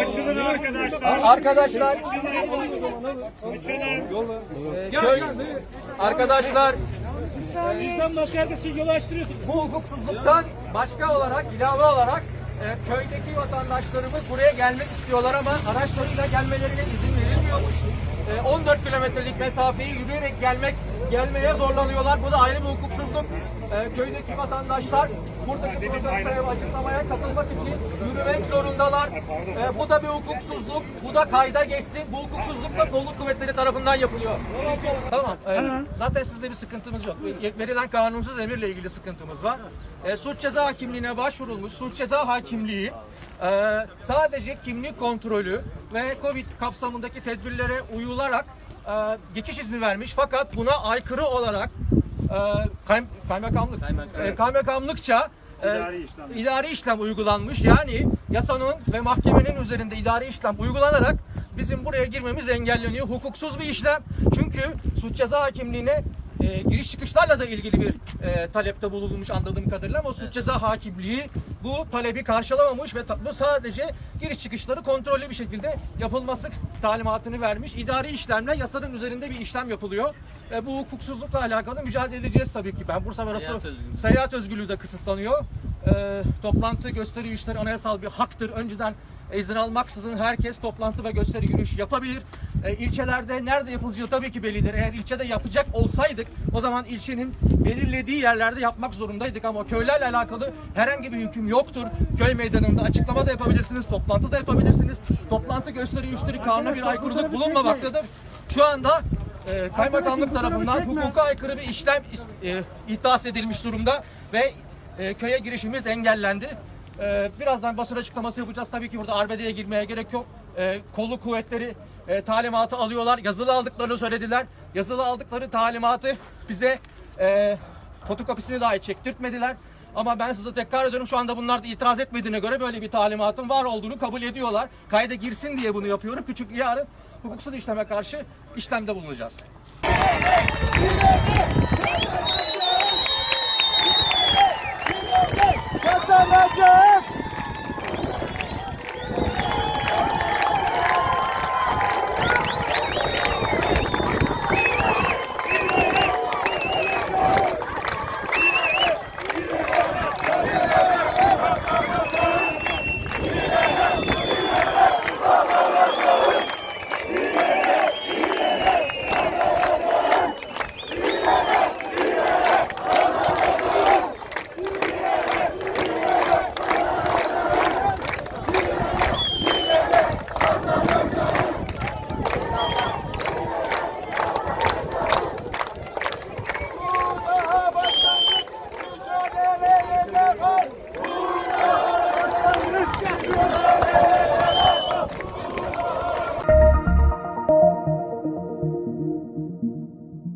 Açılın arkadaşlar. Arkadaşlar, Açılın. arkadaşlar İslam başka herkes için yolu açtırıyorsunuz. bu hukuksuzluktan başka olarak, ilave olarak e, köydeki vatandaşlarımız buraya gelmek istiyorlar ama araçlarıyla gelmelerine izin verilmiyormuş. E, 14 kilometrelik mesafeyi yürüyerek gelmek gelmeye zorlanıyorlar. Bu da ayrı bir hukuksuzluk. E, köydeki vatandaşlar buradaki protestoya açıklamaya katılmak için yürümek zorundalar. E, bu da bir hukuksuzluk. Bu da kayda geçsin. Bu hukuksuzluk da kolluk kuvvetleri tarafından yapılıyor. Tamam. e, zaten sizde bir sıkıntımız yok. Verilen kanunsuz emirle ilgili sıkıntımız var. E, suç ceza hakimliğine başvurulmuş. Suç ceza hakimliği e, sadece kimlik kontrolü ve Covid kapsamındaki tedbirlere uyularak e, geçiş izni vermiş. Fakat buna aykırı olarak e, kay- kaymakamlık, e, kaymakamlıkça e, İdari işlem. idari işlem uygulanmış. Yani yasanın ve mahkemenin üzerinde idari işlem uygulanarak bizim buraya girmemiz engelleniyor. Hukuksuz bir işlem. Çünkü suç ceza hakimliğine e, giriş çıkışlarla da ilgili bir e, talepte bulunmuş anladığım kadarıyla ama suç ceza hakimliği bu talebi karşılamamış ve bu sadece giriş çıkışları kontrollü bir şekilde yapılması talimatını vermiş. İdari işlemle yasanın üzerinde bir işlem yapılıyor. E, bu hukuksuzlukla alakalı mücadele edeceğiz tabii ki. Ben Bursa Barosu Seyahat özgürlüğü. seyahat özgürlüğü de kısıtlanıyor. Ee, toplantı, gösteri, yürüyüşleri anayasal bir haktır. Önceden izin almaksızın herkes toplantı ve gösteri yürüyüş yapabilir. Ee, ilçelerde nerede yapılacağı tabii ki bellidir. Eğer ilçede yapacak olsaydık o zaman ilçenin belirlediği yerlerde yapmak zorundaydık ama köylerle alakalı herhangi bir hüküm yoktur. Köy meydanında açıklama da yapabilirsiniz, toplantı da yapabilirsiniz. Toplantı, gösteri, yürüyüşleri kanuna bir aykırılık bulunmamaktadır. Şu anda e, kaymakamlık tarafından hukuka aykırı bir işlem e, iddias edilmiş durumda ve e, köye girişimiz engellendi. E, birazdan basın açıklaması yapacağız. Tabii ki burada arbedeye girmeye gerek yok. E, kolluk kuvvetleri e, talimatı alıyorlar. Yazılı aldıklarını söylediler. Yazılı aldıkları talimatı bize e, fotokopisini dahi çektirtmediler. Ama ben size tekrar ediyorum şu anda bunlar da itiraz etmediğine göre böyle bir talimatın var olduğunu kabul ediyorlar. Kayda girsin diye bunu yapıyorum. Küçük yarın hukuksuz işleme karşı işlemde bulunacağız.